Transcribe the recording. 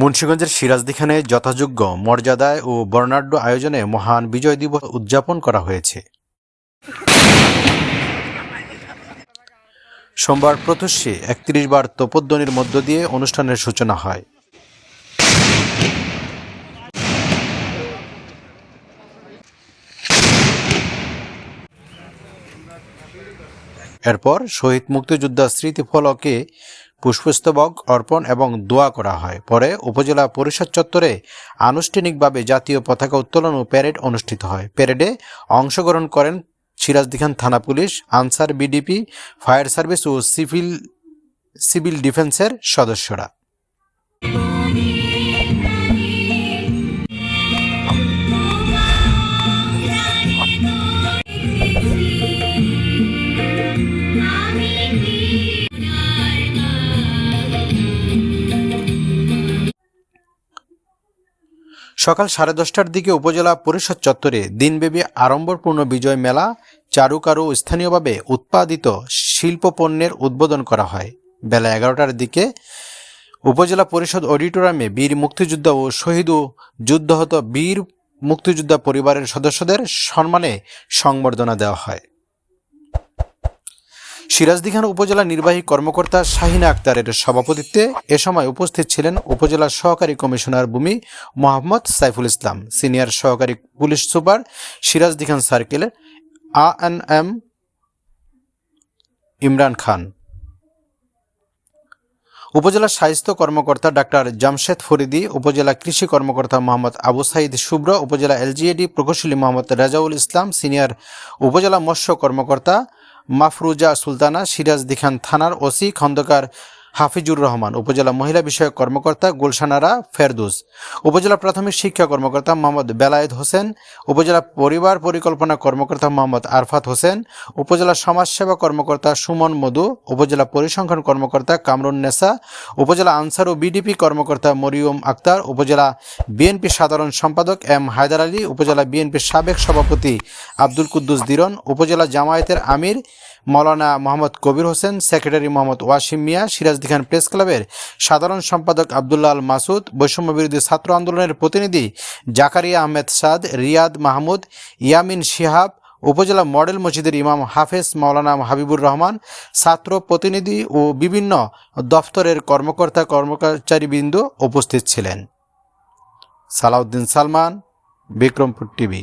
মুন্সিগঞ্জের সিরাজদিখানে যথাযোগ্য মর্যাদায় ও বর্ণাঢ্য আয়োজনে মহান বিজয় দিবস উদযাপন করা হয়েছে। সোমবার প্রত্যুষে একত্রিশ বার তোপধ্বনির মধ্য দিয়ে অনুষ্ঠানের সূচনা হয়। এরপর শহীদ মুক্তিযোদ্ধা স্মৃতিফলকে পুষ্পস্তবক অর্পণ এবং দোয়া করা হয়। পরে উপজেলা পরিষদ চত্বরে আনুষ্ঠানিকভাবে জাতীয় পতাকা উত্তোলন ও প্যারেড অনুষ্ঠিত হয়। প্যারেডে অংশগ্রহণ করেন সিরাজদিখান থানা police, Ansar VDP, fire service ও সিভিল সিভিল ডিফেন্সের সদস্যরা। সকাল সাড়ে দশটার দিকে উপজেলা পরিষদ চত্বরে দিনব্যাপী আড়ম্বরপূর্ণ বিজয় মেলা চারুকারু স্থানীয়ভাবে উৎপাদিত শিল্প পণ্যের উদ্বোধন করা হয়। বেলা এগারোটার দিকে উপজেলা পরিষদ অডিটোরিয়ামে বীর মুক্তিযোদ্ধা ও শহীদ ও যুদ্ধহত বীর মুক্তিযোদ্ধা পরিবারের সদস্যদের সম্মানে সংবর্ধনা দেওয়া হয়। সিরাজদিখান উপজেলা নির্বাহী কর্মকর্তা শাহিনা আক্তারের সভাপতিত্বে এ সময় উপস্থিত ছিলেন উপজেলা সহকারী কমিশনার ভূমি মোহাম্মদ সাইফুল ইসলাম, সিনিয়র সহকারী পুলিশ সুপার সিরাজদিখান সার্কেলের A N M Imran Khan. উপজেলা স্বাস্থ্য কর্মকর্তা ডাক্তার জামশেদ ফরিদি, উপজেলা কৃষি কর্মকর্তা মোহাম্মদ আবু সাইদ শুভ্র, উপজেলা এলজিএডি প্রকৌশলী মোহাম্মদ রাজাউল ইসলাম, সিনিয়র উপজেলা মৎস্য কর্মকর্তা মাফরুজা সুলতানা সিরাজদিখান থানার ওসি খন্দকার হাফিজুর রহমান, উপজেলা মহিলা বিষয়ক কর্মকর্তা গুলশানারা ফেরদুস, উপজেলা প্রাথমিক শিক্ষা কর্মকর্তা মোহাম্মদ বেলায়েত হোসেন, উপজেলা পরিবার পরিকল্পনা কর্মকর্তা মোহাম্মদ আরফাত হোসেন, উপজেলা সমাজসেবা কর্মকর্তা সুমন মধু, উপজেলা পরিসংখ্যান কর্মকর্তা কামরুন নেসা, উপজেলা আনসার ও বিডিপি কর্মকর্তা মরিয়ম আক্তার, উপজেলা বিএনপি সাধারণ সম্পাদক এম হায়দার আলী, উপজেলা বিএনপির সাবেক সভাপতি আব্দুল কুদ্দুস দিরন, উপজেলা জামায়াতের আমির মৌলানা মোহাম্মদ কবির হোসেন, সেক্রেটারি মোহাম্মদ ওয়াসিম মিয়া সিরাজদিখান প্রেস ক্লাবের সাধারণ সম্পাদক আবদুল্লাহ আল মাসুদ, বৈষম্য বিরোধী ছাত্র আন্দোলনের প্রতিনিধি জাকারিয়া আহমেদ সাদ, রিয়াদ মাহমুদ, ইয়ামিন শিহাব, উপজেলা মডেল মসজিদের ইমাম হাফেজ মাওলানা হাবিবুর রহমান, ছাত্র প্রতিনিধি ও বিভিন্ন দফতরের কর্মকর্তা কর্মচারীবৃন্দ উপস্থিত ছিলেন। সালাউদ্দিন সালমান, বিক্রমপুর টিভি।